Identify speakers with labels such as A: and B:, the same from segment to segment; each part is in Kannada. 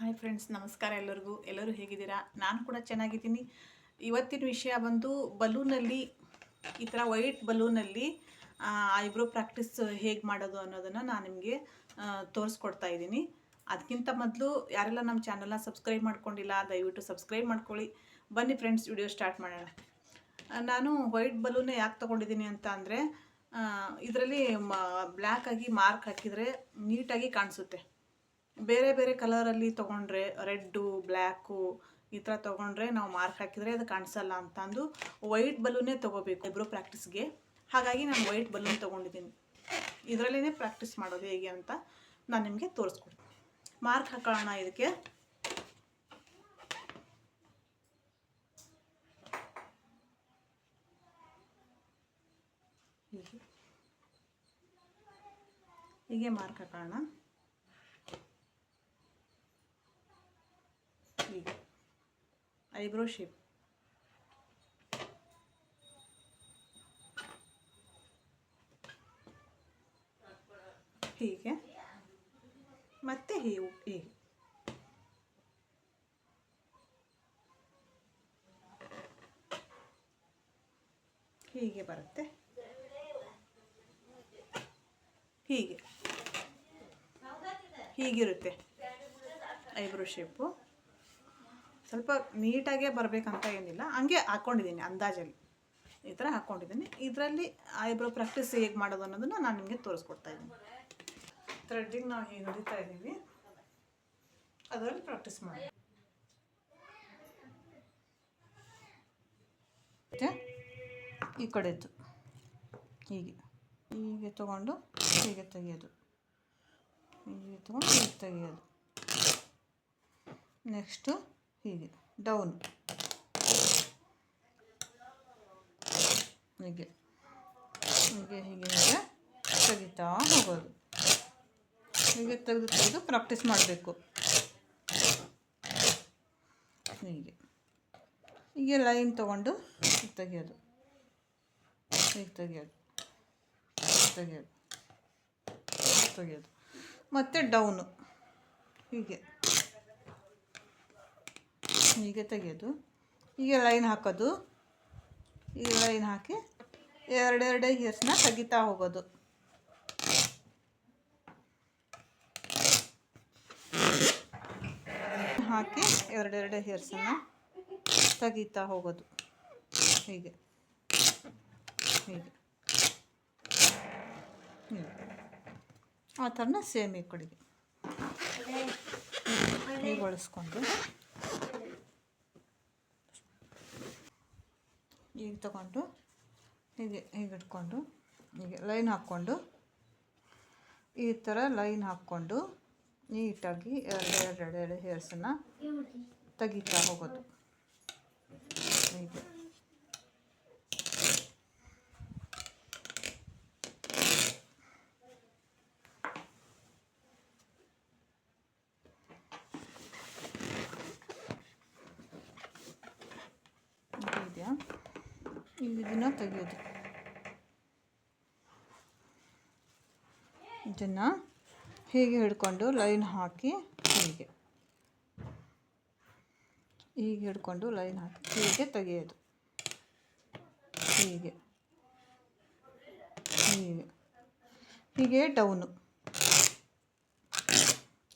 A: ಹಾಯ್ ಫ್ರೆಂಡ್ಸ್, ನಮಸ್ಕಾರ ಎಲ್ಲರಿಗೂ. ಎಲ್ಲರೂ ಹೇಗಿದ್ದೀರಾ? ನಾನು ಕೂಡ ಚೆನ್ನಾಗಿದ್ದೀನಿ. ಇವತ್ತಿನ ವಿಷಯ ಬಂದು ಬಲೂನಲ್ಲಿ, ಈ ಥರ ವೈಟ್ ಬಲೂನಲ್ಲಿ ಐಬ್ರೋ ಪ್ರಾಕ್ಟೀಸ್ ಹೇಗೆ ಮಾಡೋದು ಅನ್ನೋದನ್ನು ನಾನು ನಿಮಗೆ ತೋರಿಸ್ಕೊಡ್ತಾ ಇದ್ದೀನಿ. ಅದಕ್ಕಿಂತ ಮೊದಲು ಯಾರೆಲ್ಲ ನಮ್ಮ ಚಾನಲ್ನ ಸಬ್ಸ್ಕ್ರೈಬ್ ಮಾಡ್ಕೊಂಡಿಲ್ಲ, ದಯವಿಟ್ಟು ಸಬ್ಸ್ಕ್ರೈಬ್ ಮಾಡ್ಕೊಳ್ಳಿ. ಬನ್ನಿ ಫ್ರೆಂಡ್ಸ್, ವಿಡಿಯೋ ಸ್ಟಾರ್ಟ್ ಮಾಡೋಣ. ನಾನು ವೈಟ್ ಬಲೂನೇ ಯಾಕೆ ತೊಗೊಂಡಿದ್ದೀನಿ ಅಂತ ಅಂದರೆ ಇದರಲ್ಲಿ ಬ್ಲ್ಯಾಕ್ ಆಗಿ ಮಾರ್ಕ್ ಹಾಕಿದರೆ ನೀಟಾಗಿ ಕಾಣಿಸುತ್ತೆ. ಬೇರೆ ಬೇರೆ ಕಲರಲ್ಲಿ ತೊಗೊಂಡ್ರೆ ರೆಡ್ಡು, ಬ್ಲ್ಯಾಕು ಈ ಥರ ತೊಗೊಂಡ್ರೆ ನಾವು ಮಾರ್ಕ್ ಹಾಕಿದರೆ ಅದು ಕಾಣಿಸಲ್ಲ ಅಂತ ಅಂದು ವೈಟ್ ಬಲೂನೇ ತೊಗೋಬೇಕು ಇಬ್ಬರು ಪ್ರಾಕ್ಟೀಸ್ಗೆ. ಹಾಗಾಗಿ ನಾನು ವೈಟ್ ಬಲೂನ್ ತೊಗೊಂಡಿದ್ದೀನಿ. ಇದರಲ್ಲೇ ಪ್ರಾಕ್ಟೀಸ್ ಮಾಡೋದು ಹೇಗೆ ಅಂತ ನಾನು ನಿಮಗೆ ತೋರಿಸ್ಕೊಡ್ತೀನಿ. ಮಾರ್ಕ್ ಹಾಕೋಣ ಇದಕ್ಕೆ. ಹೀಗೆ. ಮಾರ್ಕ್ ಹಾಕೊಳ್ಳೋಣ ಹೀಗೆ ಐಬ್ರೋ ಶೇಪ್ ಹೀಗೆ ಮತ್ತೆ ಹೀಗೆ ಹೀಗೆ ಹೀಗೆ ಬರುತ್ತೆ ಹೀಗೆ ಹೀಗಿರುತ್ತೆ ಐಬ್ರೋ ಶೇಪು ಸ್ವಲ್ಪ ನೀಟಾಗೆ ಬರಬೇಕಂತ ಏನಿಲ್ಲ. ಹಂಗೆ ಹಾಕ್ಕೊಂಡಿದ್ದೀನಿ ಅಂದಾಜಲ್ಲಿ. ಈ ಥರ ಹಾಕ್ಕೊಂಡಿದ್ದೀನಿ ಇದರಲ್ಲಿ ಐಬ್ರೋ ಪ್ರಾಕ್ಟೀಸ್ ಹೇಗೆ ಮಾಡೋದು ಅನ್ನೋದನ್ನು ನಾನು ನಿಮಗೆ ತೋರಿಸ್ಕೊಡ್ತಾ ಇದ್ದೀನಿ. ಥ್ರೆಡ್ಡಿಂಗ್ ನಾವು ಹೀಗೆ ಹೊಡಿತಾ ಇದ್ದೀವಿ. ಅದರಲ್ಲಿ ಪ್ರಾಕ್ಟೀಸ್ ಮಾಡಿ ಈ ಕಡೆದು. ಹೀಗೆ. ಹೀಗೆ ತೊಗೊಂಡು ಹೀಗೆ ತೆಗೆಯೋದು. ಹೀಗೆ ತಗೊಂಡು ಹೀಗೆ ತೆಗೆಯೋದು. ನೆಕ್ಸ್ಟು ಹೀಗೆ ಡೌನ್ ಹೀಗೆ ಹೀಗೆ ಹೀಗೆ ಹೀಗೆ ತೆಗಿತಾ ಹೋಗೋದು. ಹೀಗೆ ತೆಗೆದು ತೆಗೆದು ಪ್ರಾಕ್ಟೀಸ್ ಮಾಡಬೇಕು. ಹೀಗೆ ಹೀಗೆ ಲೈನ್ ತೊಗೊಂಡು ತೆಗೆಯೋದು. ಹೀಗೆ ತೆಗೆಯೋದು ತೆಗಿಯೋದು ತೆಗಿಯೋದು. ಮತ್ತು ಡೌನು ಹೀಗೆ. ಹೀಗೆ ತೆಗೆಯೋದು ಹೀಗೆ ಲೈನ್ ಹಾಕೋದು. ಈ ಲೈನ್ ಹಾಕಿ ಎರಡೆರಡೇ ಹೇರ್ಸ್ನ ತೆಗಿತಾ ಹೋಗೋದು. ಹಾಕಿ ಎರಡೆರಡೇ ಹೇರ್ಸನ್ನು ತೆಗಿತಾ ಹೋಗೋದು. ಹೀಗೆ. ಹೀಗೆ. ಆ ಥರನ ಸೇಮ್ ಈ ಕಡೆಗೆ. ಹೀಗೆ ಬಳಸ್ಕೊಂಡು. ಈಗ ತಗೊಂಡು, ಹೀಗೆ ಹೀಗೆ ಇಟ್ಕೊಂಡು, ಹೀಗೆ ಲೈನ್ ಹಾಕ್ಕೊಂಡು, ಈ ಥರ ಲೈನ್ ಹಾಕ್ಕೊಂಡು ನೀಟಾಗಿ ಎರಡು ಎರಡು ಎರಡು ಹೇರ್ಸನ್ನು ತೆಗಿತಾ ಹೋಗೋದು. ಹೀಗೆ. ಇದು ಇದೆಯಾ? ಈಗ ದಿನ ತೆಗೆಯೋದು ಇದನ್ನು ಹೀಗೆ ಹಿಡ್ಕೊಂಡು ಲೈನ್ ಹಾಕಿ ಹೀಗೆ. ಹೀಗೆ ಹಿಡ್ಕೊಂಡು ಲೈನ್ ಹಾಕಿ ಹೀಗೆ ತೆಗೆಯೋದು. ಹೀಗೆ. ಹೀಗೆ. ಹೀಗೆ ಡೌನು.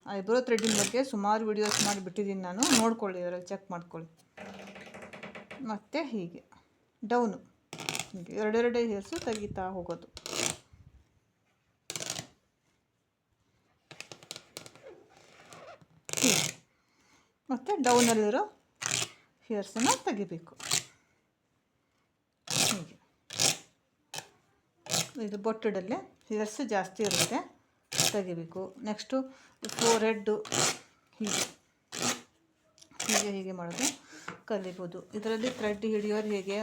A: ಐಬ್ರೋ ಥ್ರೆಡ್ಡಿನ ಬಗ್ಗೆ ಸುಮಾರು ವಿಡಿಯೋಸ್ ಮಾಡಿಬಿಟ್ಟಿದ್ದೀನಿ ನಾನು. ನೋಡ್ಕೊಳ್ಳಿ, ಅದರಲ್ಲಿ ಚೆಕ್ ಮಾಡ್ಕೊಳ್ಳಿ. ಮತ್ತು ಹೀಗೆ. ಡೌನು. ಎರಡೆರಡೇ ಹೇರ್ಸು ತೆಗಿತಾ ಹೋಗೋದು. ಹೀಗೆ ಮತ್ತು ಡೌನಲ್ಲಿರೋ ಹೇರ್ಸನ್ನು ತೆಗಿಬೇಕು. ಹೀಗೆ. ಇದು ಬೊಟ್ಟಡಲ್ಲೇ ಹೇರ್ಸ್ ಜಾಸ್ತಿ ಇರುತ್ತೆ, ತೆಗಿಬೇಕು. ನೆಕ್ಸ್ಟು ಫೋರ್ ಹೆಡ್ಡು ಹೀಗೆ. ಹೀಗೆ ಹೀಗೆ ಮಾಡೋದು ಕಲಿಬೋದು. ಇದರಲ್ಲಿ ಥ್ರೆಡ್ ಹಿಡಿಯೋರು ಹೇಗೆ?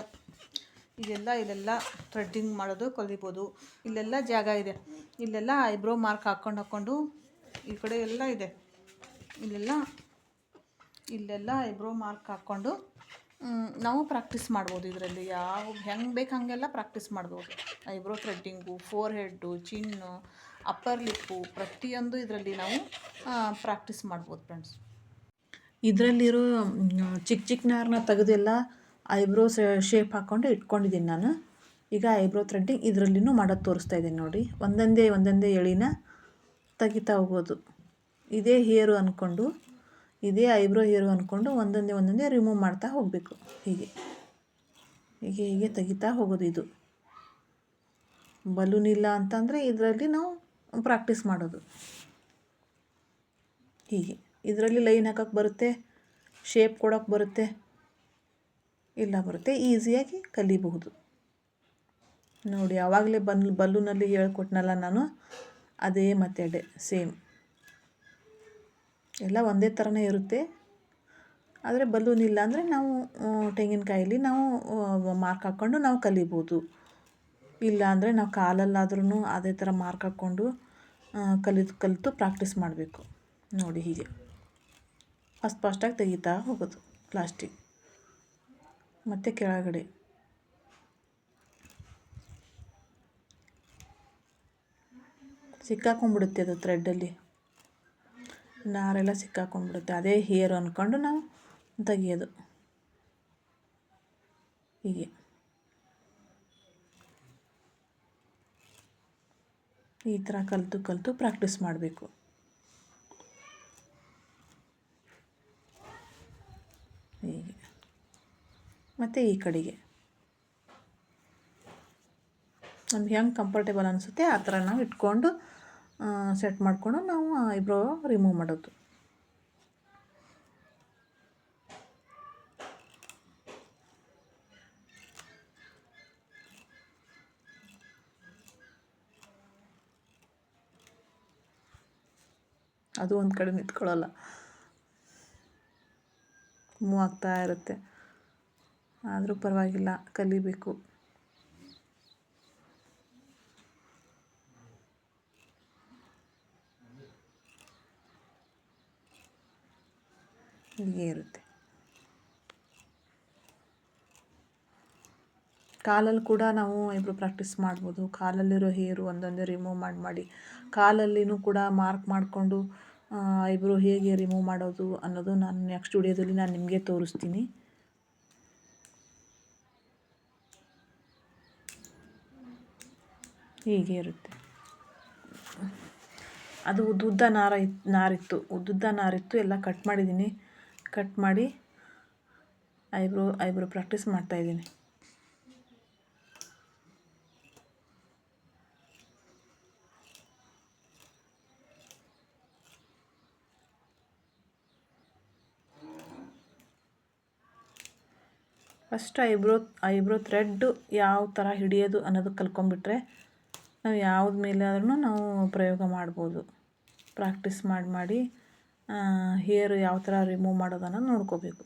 A: ಇದೆಲ್ಲ ಇಲ್ಲೆಲ್ಲ ಥ್ರೆಡ್ಡಿಂಗ್ ಮಾಡೋದು, ಕಲಿಬೋದು. ಇಲ್ಲೆಲ್ಲ ಜಾಗ ಇದೆ. ಇಲ್ಲೆಲ್ಲ ಐಬ್ರೋ ಮಾರ್ಕ್ ಹಾಕ್ಕೊಂಡು ಹಾಕ್ಕೊಂಡು ಈ ಕಡೆ ಎಲ್ಲ ಇದೆ. ಇಲ್ಲೆಲ್ಲ ಇಲ್ಲೆಲ್ಲ ಐಬ್ರೋ ಮಾರ್ಕ್ ಹಾಕ್ಕೊಂಡು ನಾವು ಪ್ರಾಕ್ಟೀಸ್ ಮಾಡ್ಬೋದು ಇದರಲ್ಲಿ. ಯಾವ, ಹೆಂಗೆ ಬೇಕು ಹಾಗೆಲ್ಲ ಪ್ರಾಕ್ಟೀಸ್ ಮಾಡ್ಬೋದು. Eyebrow threading forehead chin upper lip ಪ್ರತಿಯೊಂದು ಇದರಲ್ಲಿ ನಾವು ಪ್ರಾಕ್ಟೀಸ್ ಮಾಡ್ಬೋದು ಫ್ರೆಂಡ್ಸ್ ಇದರಲ್ಲಿರೋ ಚಿಕ್ಕ ಚಿಕ್ಕ ನಾರನ್ನ ತೆಗೆದೆಲ್ಲ ಐಬ್ರೋ ಶೇಪ್ ಹಾಕ್ಕೊಂಡು ಇಟ್ಕೊಂಡಿದ್ದೀನಿ ನಾನು. ಈಗ ಐಬ್ರೋ ಥ್ರೆಡ್ಡಿಂಗ್ ಇದರಲ್ಲಿನೂ ಮಾಡೋದು ತೋರಿಸ್ತಾ ಇದ್ದೀನಿ ನೋಡಿ. ಒಂದೊಂದೇ ಒಂದೊಂದೇ ಎಳಿನ ತೆಗಿತಾ ಹೋಗೋದು. ಇದೇ ಹೇರು ಅಂದ್ಕೊಂಡು ಇದೇ ಐಬ್ರೋ ಹೇರು ಅಂದ್ಕೊಂಡು ಒಂದೊಂದೇ ಒಂದೊಂದೇ ರಿಮೂವ್ ಮಾಡ್ತಾ ಹೋಗಬೇಕು. ಹೀಗೆ. ಹೀಗೆ ಹೀಗೆ ತೆಗಿತಾ ಹೋಗೋದು ಇದು. ಬಲೂನ್ ಇಲ್ಲ ಅಂತಂದರೆ ಇದರಲ್ಲಿ ನಾವು ಪ್ರಾಕ್ಟೀಸ್ ಮಾಡೋದು. ಹೀಗೆ. ಇದರಲ್ಲಿ ಲೈನ್ ಹಾಕೋಕ್ಕೆ ಬರುತ್ತೆ ಶೇಪ್ ಕೊಡೋಕ್ಕೆ ಬರುತ್ತೆ. ಇಲ್ಲ ಬರುತ್ತೆ, ಈಸಿಯಾಗಿ ಕಲಿಬಹುದು. ನೋಡಿ ಯಾವಾಗಲೇ ಬನ್, ಬಲ್ಲೂನಲ್ಲಿ ಹೇಳ್ಕೊಟ್ನಲ್ಲ ನಾನು, ಅದೇ ಮೆಥಡ್ ಸೇಮ್. ಎಲ್ಲ ಒಂದೇ ಥರನೇ ಇರುತ್ತೆ. ಆದರೆ ಬಲೂನ್ ಇಲ್ಲ ಅಂದರೆ ನಾವು ತೆಂಗಿನಕಾಯಲ್ಲಿ ನಾವು ಮಾರ್ಕ್ ಹಾಕ್ಕೊಂಡು ನಾವು ಕಲಿಬೋದು ಇಲ್ಲ ಅಂದರೆ ನಾವು ಕಾಲಲ್ಲಾದ್ರೂ ಅದೇ ಥರ ಮಾರ್ಕ್ ಹಾಕ್ಕೊಂಡು ಕಲಿತು ಕಲಿತು ಪ್ರಾಕ್ಟೀಸ್ ಮಾಡಬೇಕು. ನೋಡಿ ಹೀಗೆ. ಫಸ್ಟ್ ಫಸ್ಟಾಗಿ ತೆಗಿತಾ ಹೋಗೋದು ಲಾಸ್ಟಿಗೆ ಮತ್ತು ಕೆಳಗಡೆ. ಸಿಕ್ಕಾಕೊಂಡ್ಬಿಡುತ್ತೆ ಅದು ಥ್ರೆಡ್ಡಲ್ಲಿ ನಾರೆಲ್ಲ ಸಿಕ್ಕಾಕೊಂಡ್ಬಿಡುತ್ತೆ. ಅದೇ ಹೇರು ಅಂದ್ಕೊಂಡು ನಾವು ತೆಗಿಯೋದು. ಹೀಗೆ. ಈ ಥರ ಕಲಿತು ಕಲಿತು ಪ್ರಾಕ್ಟೀಸ್ ಮಾಡಬೇಕು ಹೀಗೆ ಮತ್ತು ಈ ಕಡೆಗೆ. ನಮ್ಗೆ ಹೆಂಗೆ ಕಂಫರ್ಟೇಬಲ್ ಅನಿಸುತ್ತೆ, ಆ ಥರ ನಾವು ಇಟ್ಕೊಂಡು ಸೆಟ್ ಮಾಡಿಕೊಂಡು ನಾವು ಐಬ್ರೋ ರಿಮೂವ್ ಮಾಡೋದು. ಅದು ಒಂದು ಕಡೆ ನಿಂತ್ಕೊಳ್ಳಲ್ಲ. ಮೂವ್ ಆಗ್ತಾ ಇರುತ್ತೆ. ಆದರೂ ಪರವಾಗಿಲ್ಲ, ಕಲಿಬೇಕು. ಹೀಗೆ ಇರುತ್ತೆ. ಕಾಲಲ್ಲಿ ಕೂಡ ನಾವು ಐಬ್ರೋ ಪ್ರಾಕ್ಟೀಸ್ ಮಾಡ್ಬೋದು. ಕಾಲಲ್ಲಿರೋ ಹೇರು ಒಂದೊಂದೇ ರಿಮೂವ್ ಮಾಡಿ ಮಾಡಿ. ಕಾಲಲ್ಲಿನೂ ಕೂಡ ಮಾರ್ಕ್ ಮಾಡಿಕೊಂಡು ಐಬ್ರೋ ಹೇಗೆ ರಿಮೂವ್ ಮಾಡೋದು ಅನ್ನೋದು ನಾನು ನೆಕ್ಸ್ಟ್ ವಿಡಿಯೋದಲ್ಲಿ ನಾನು ನಿಮಗೆ ತೋರಿಸ್ತೀನಿ. ಹೀಗೆ ಇರುತ್ತೆ. ಅದು ಉದ್ದುದ್ದ ನಾರ ಇತ್ತು ನಾರಿತ್ತು. ಉದ್ದುದ್ದ ನಾರಿತ್ತು. ಎಲ್ಲ ಕಟ್ ಮಾಡಿದ್ದೀನಿ. ಕಟ್ ಮಾಡಿ ಐಬ್ರೋ ಐಬ್ರೋ ಪ್ರಾಕ್ಟೀಸ್ ಮಾಡ್ತಾಯಿದ್ದೀನಿ ಫಸ್ಟ್ ಐಬ್ರೋ ಐಬ್ರೋ ಥ್ರೆಡ್ಡು ಯಾವ ಥರ ಹಿಡಿಯೋದು ಅನ್ನೋದು ಕಲ್ತ್ಕೊಂಬಿಟ್ರೆ ನಾವು ಯಾವ್ದು ಮೇಲೆ ಆದ್ರೂ ನಾವು ಪ್ರಯೋಗ ಮಾಡ್ಬೋದು. ಪ್ರಾಕ್ಟೀಸ್ ಮಾಡಿ ಮಾಡಿ ಹೇರ್ ಯಾವ ಥರ ರಿಮೂವ್ ಮಾಡೋದನ್ನು ನೋಡ್ಕೋಬೇಕು.